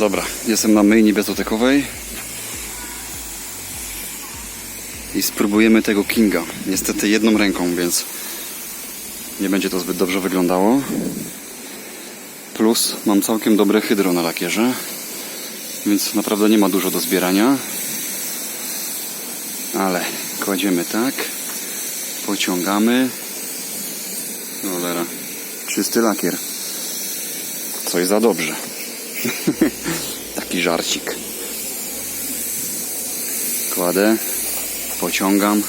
Dobra, jestem na myjni bezotekowej i spróbujemy tego Kinga. Niestety jedną ręką, więc nie będzie to zbyt dobrze wyglądało. Plus mam całkiem dobre hydro na lakierze, więc naprawdę nie ma dużo do zbierania. Ale kładziemy tak, pociągamy. Cholera, czysty lakier. Coś za dobrze. Taki żarcik. Kładę, pociągam.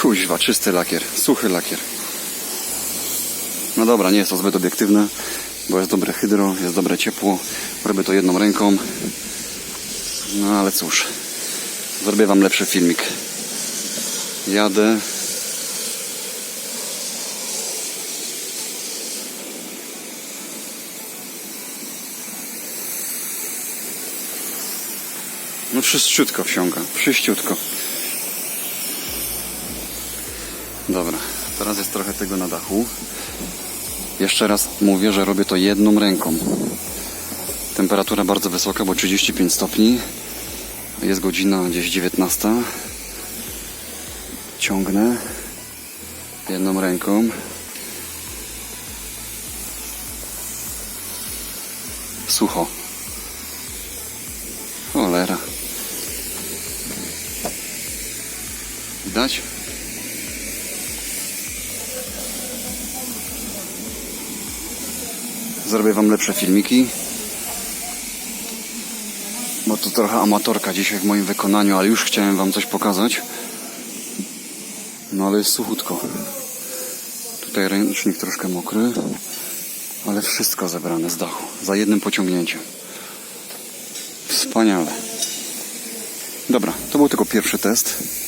Kuźwa, czysty lakier, suchy lakier. No dobra, nie jest to zbyt obiektywne, bo jest dobre hydro, jest dobre ciepło. Robię to jedną ręką. No ale cóż, zrobię wam lepszy filmik. Jadę. No wszyściutko wsiąka, wszyściutko. Dobra, teraz jest trochę tego na dachu. Jeszcze raz mówię, że robię to jedną ręką. Temperatura bardzo wysoka, bo 35 stopni. Jest godzina gdzieś 19. Ciągnę jedną ręką. Sucho. Cholera. Widać? Zrobię wam lepsze filmiki. Bo to trochę amatorka dzisiaj w moim wykonaniu, ale już chciałem wam coś pokazać. No ale jest suchutko. Tutaj ręcznik troszkę mokry, ale wszystko zebrane z dachu. Za jednym pociągnięciem. Wspaniale. Dobra, to był tylko pierwszy test.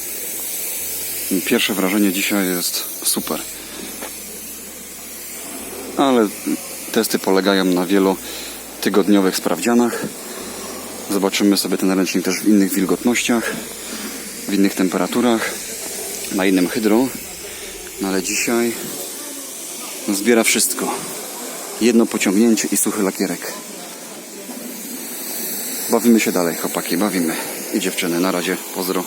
Pierwsze wrażenie dzisiaj jest super. Ale testy polegają na wielotygodniowych sprawdzianach. Zobaczymy sobie ten ręcznik też w innych wilgotnościach, w innych temperaturach, na innym hydro. No ale dzisiaj zbiera wszystko. Jedno pociągnięcie i suchy lakierek. Bawimy się dalej, chłopaki, bawimy. I dziewczyny, na razie, pozdro.